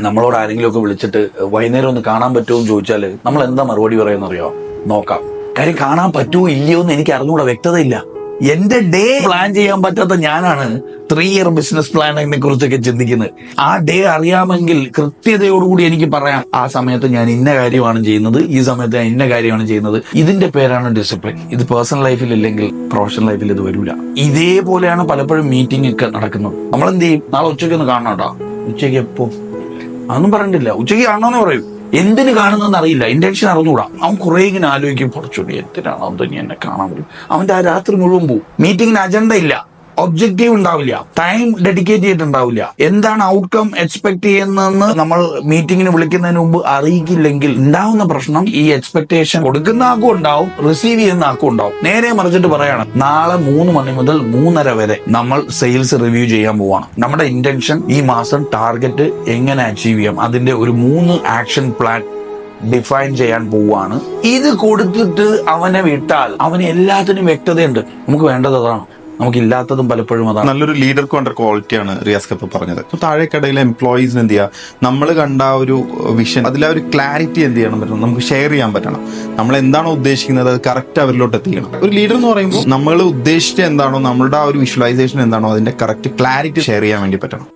നമ്മളോട് ആരെങ്കിലും ഒക്കെ വിളിച്ചിട്ട് വൈകുന്നേരം ഒന്ന് കാണാൻ പറ്റുമോ? എന്ന് ചോദിച്ചാൽ നമ്മൾ എന്താ മറുപടി പറയുന്നറിയോ? നോക്കാം. കാര്യം കാണാൻ പറ്റുമോ ഇല്ലയോ എന്ന് എനിക്ക് അറിഞ്ഞുകൂടെ വ്യക്തതയില്ല. എന്റെ ഡേ പ്ലാൻ ചെയ്യാൻ പറ്റാത്ത ഞാനാണ് ത്രീ ഇയർ ബിസിനസ് പ്ലാനിനെ കുറിച്ചൊക്കെ ചിന്തിക്കുന്നത്. ആ ഡേ അറിയാമെങ്കിൽ കൃത്യതയോടുകൂടി എനിക്ക് പറയാം ആ സമയത്ത് ഞാൻ ഇന്ന കാര്യമാണ് ചെയ്യുന്നത് ഈ സമയത്ത് ഞാൻ ഇന്ന കാര്യമാണ് ചെയ്യുന്നത്. ഇതിന്റെ പേരാണ് ഡിസിപ്ലിൻ ഇത് പേഴ്സണൽ ലൈഫിൽ ഇല്ലെങ്കിൽ പ്രൊഫഷണൽ ലൈഫിൽ ഇത് വരില്ല ഇതേപോലെയാണ് പലപ്പോഴും മീറ്റിംഗ് ഒക്കെ നടക്കുന്നത്. നമ്മൾ എന്ത് ചെയ്യും? നാളെ ഉച്ചയ്ക്ക് ഒന്ന് കാണണം കേട്ടോ ഉച്ചയ്ക്ക് എപ്പോ? അതൊന്നും പറഞ്ഞിട്ടില്ല ഉച്ചയ്ക്ക് കാണണമെന്ന് പറയും. എന്തിന് കാണുന്നതെന്ന് അറിയില്ല. ഇന്റൻഷൻ അറിഞ്ഞുകൂടാ. അവൻ കുറെ ഇങ്ങനെ ആലോചിക്കും. കുറച്ചുകൂടി എന്തിനാണ് തന്നെ എന്നെ കാണാൻ പറ്റും അവന്റെ ആ രാത്രി മുഴുവൻ പോവും. മീറ്റിങ്ങിന് അജണ്ട ഇല്ല. ഒബ്ജക്റ്റീവ് ഉണ്ടാവില്ല. ടൈം ഡെഡിക്കേറ്റ് ചെയ്തിട്ടുണ്ടാവില്ല. എന്താണ് ഔട്ട്കം എക്സ്പെക്ട് ചെയ്യുന്നതെന്ന് നമ്മൾ മീറ്റിംഗിന് വിളിക്കുന്നതിന് മുമ്പ് അറിയിക്കില്ലെങ്കിൽ ഉണ്ടാവുന്ന പ്രശ്നം ഈ എക്സ്പെക്ടേഷൻ കൊടുക്കുന്ന ആക്കും ഉണ്ടാവും റിസീവ് ചെയ്യുന്ന ആക്കും ഉണ്ടാവും. നേരെ മറിച്ചിട്ട് പറയാണ് നാളെ മൂന്ന് മണി മുതൽ മൂന്നര വരെ നമ്മൾ സെയിൽസ് റിവ്യൂ ചെയ്യാൻ പോവാണ്. നമ്മുടെ ഇന്റൻഷൻ ഈ മാസം ടാർഗറ്റ് എങ്ങനെ അച്ചീവ് ചെയ്യാം? അതിന്റെ ഒരു മൂന്ന് ആക്ഷൻ പ്ലാൻ ഡിഫൈൻ ചെയ്യാൻ പോവാണ്. ഇത് കൊടുത്തിട്ട് അവനെ വിട്ടാൽ അവന് എല്ലാത്തിനും വ്യക്തതയുണ്ട്. നമുക്ക് വേണ്ടത് അതാണ്. നമുക്ക് ഇല്ലാത്തതും പലപ്പോഴും അതാണ്. നല്ലൊരു ലീഡർ കൊണ്ട ക്വാളിറ്റിയാണ് റിയാസ് കപ്പ് പറഞ്ഞത്. താഴേക്കടയിലെ എംപ്ലോയീസിന് എന്ത് ചെയ്യുക നമ്മൾ കണ്ട ആ ഒരു വിഷൻ അതിലെ ഒരു ക്ലാരിറ്റി എന്ത് ചെയ്യണം പറ്റണം? നമുക്ക് ഷെയർ ചെയ്യാൻ പറ്റണം. നമ്മൾ എന്താണോ ഉദ്ദേശിക്കുന്നത് അത് കറക്റ്റ് അവരിലോട്ട് എത്തിക്കണം. ഒരു ലീഡർ എന്ന് പറയുമ്പോൾ നമ്മൾ ഉദ്ദേശിച്ച എന്താണോ നമ്മളുടെ ആ ഒരു വിഷ്വലൈസേഷൻ എന്താണോ അതിന്റെ കറക്റ്റ് ക്ലാരിറ്റി ഷെയർ ചെയ്യാൻ വേണ്ടി പറ്റണം.